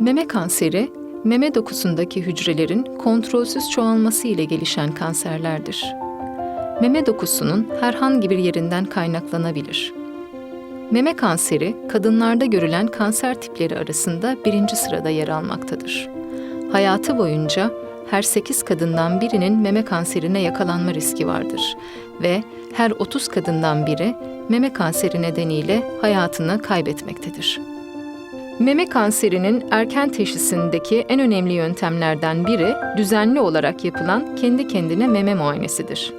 Meme kanseri, meme dokusundaki hücrelerin kontrolsüz çoğalması ile gelişen kanserlerdir. Meme dokusunun herhangi bir yerinden kaynaklanabilir. Meme kanseri, kadınlarda görülen kanser tipleri arasında birinci sırada yer almaktadır. Hayatı boyunca her 8 kadından birinin meme kanserine yakalanma riski vardır ve her 30 kadından biri meme kanseri nedeniyle hayatını kaybetmektedir. Meme kanserinin erken teşhisindeki en önemli yöntemlerden biri düzenli olarak yapılan kendi kendine meme muayenesidir.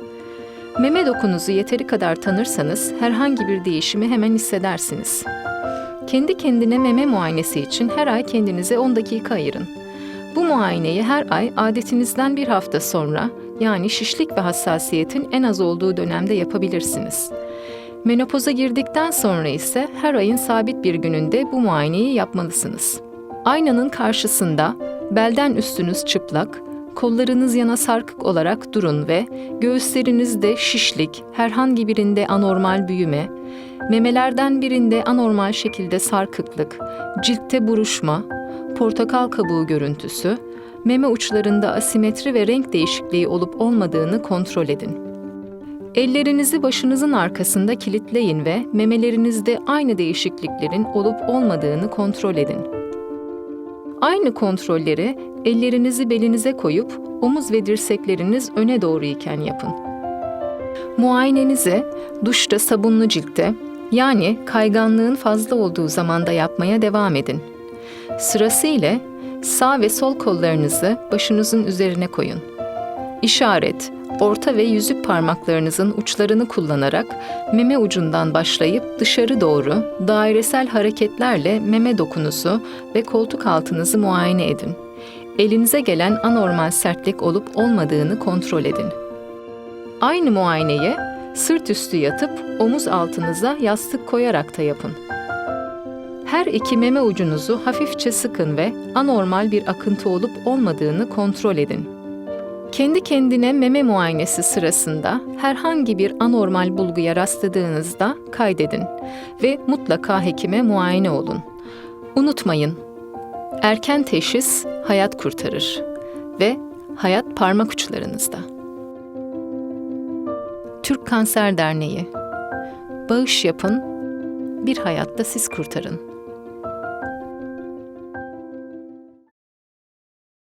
Meme dokunuzu yeteri kadar tanırsanız herhangi bir değişimi hemen hissedersiniz. Kendi kendine meme muayenesi için her ay kendinize 10 dakika ayırın. Bu muayeneyi her ay adetinizden bir hafta sonra yani şişlik ve hassasiyetin en az olduğu dönemde yapabilirsiniz. Menopoza girdikten sonra ise her ayın sabit bir gününde bu muayeneyi yapmalısınız. Aynanın karşısında belden üstünüz çıplak, kollarınız yana sarkık olarak durun ve göğüslerinizde şişlik, herhangi birinde anormal büyüme, memelerden birinde anormal şekilde sarkıklık, ciltte buruşma, portakal kabuğu görüntüsü, meme uçlarında asimetri ve renk değişikliği olup olmadığını kontrol edin. Ellerinizi başınızın arkasında kilitleyin ve memelerinizde aynı değişikliklerin olup olmadığını kontrol edin. Aynı kontrolleri ellerinizi belinize koyup omuz ve dirsekleriniz öne doğru iken yapın. Muayenenizi duşta sabunlu ciltte yani kayganlığın fazla olduğu zamanda yapmaya devam edin. Sırasıyla sağ ve sol kollarınızı başınızın üzerine koyun. İşaret, orta ve yüzük parmaklarınızın uçlarını kullanarak meme ucundan başlayıp dışarı doğru dairesel hareketlerle meme dokunuzu ve koltuk altınızı muayene edin. Elinize gelen anormal sertlik olup olmadığını kontrol edin. Aynı muayeneyi sırt üstü yatıp omuz altınıza yastık koyarak da yapın. Her iki meme ucunuzu hafifçe sıkın ve anormal bir akıntı olup olmadığını kontrol edin. Kendi kendine meme muayenesi sırasında herhangi bir anormal bulguya rastladığınızda kaydedin ve mutlaka hekime muayene olun. Unutmayın, erken teşhis hayat kurtarır ve hayat parmak uçlarınızda. Türk Kanser Derneği Bağış yapın, bir hayatta siz kurtarın.